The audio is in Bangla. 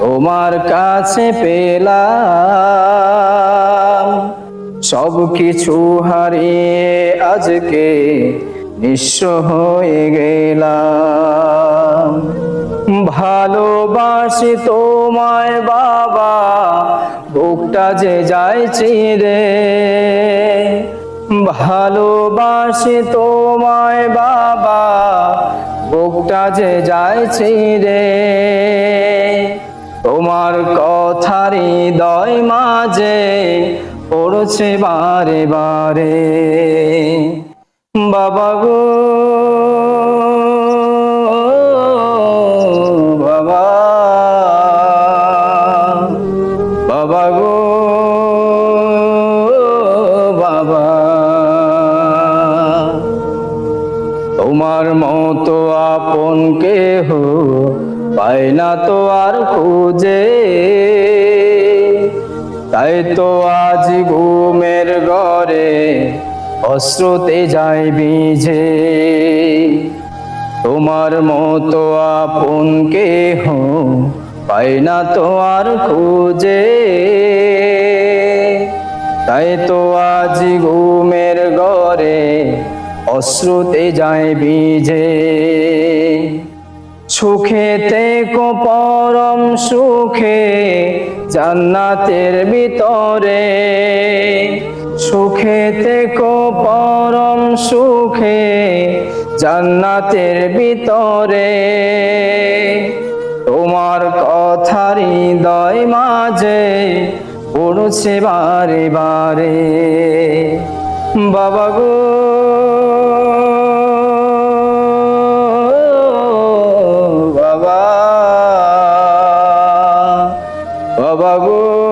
তোমার কাছে পেলাম। সব কিছু হারিয়ে আজকে নিঃস্ব হয়ে গেলাম। ভালোবাসি তোমায় বাবা, বুকটা যে যায় চিরে। ভালোবাসি তোমায় বাবা, বুকটা যে যায় চিরে। তোমার কথারি দয় মাঝে পড়ছে বারে বারে। বাবা গো, বাবা বাবা গো, বাবা। তোমার মতো আপন কেহ পায় না তো আর খুঁজে। তাই তো আজ ঘুমের ঘরে অশ্রুতে যায় বিঝে তোমার মতো আপন কেহ পায় না তো আর খুঁজে। তাই তো আজ ঘুমের ঘরে অশ্রুতে যায় বিঝে সুখেতে পরম সুখে জান্নাতের ভিতরে। সুখেতে পরম সুখে জান্নাতের ভিতরে। তোমার কথারি দয় মাঝে পড়ছে বারে বারে। বাবা গো বাবা।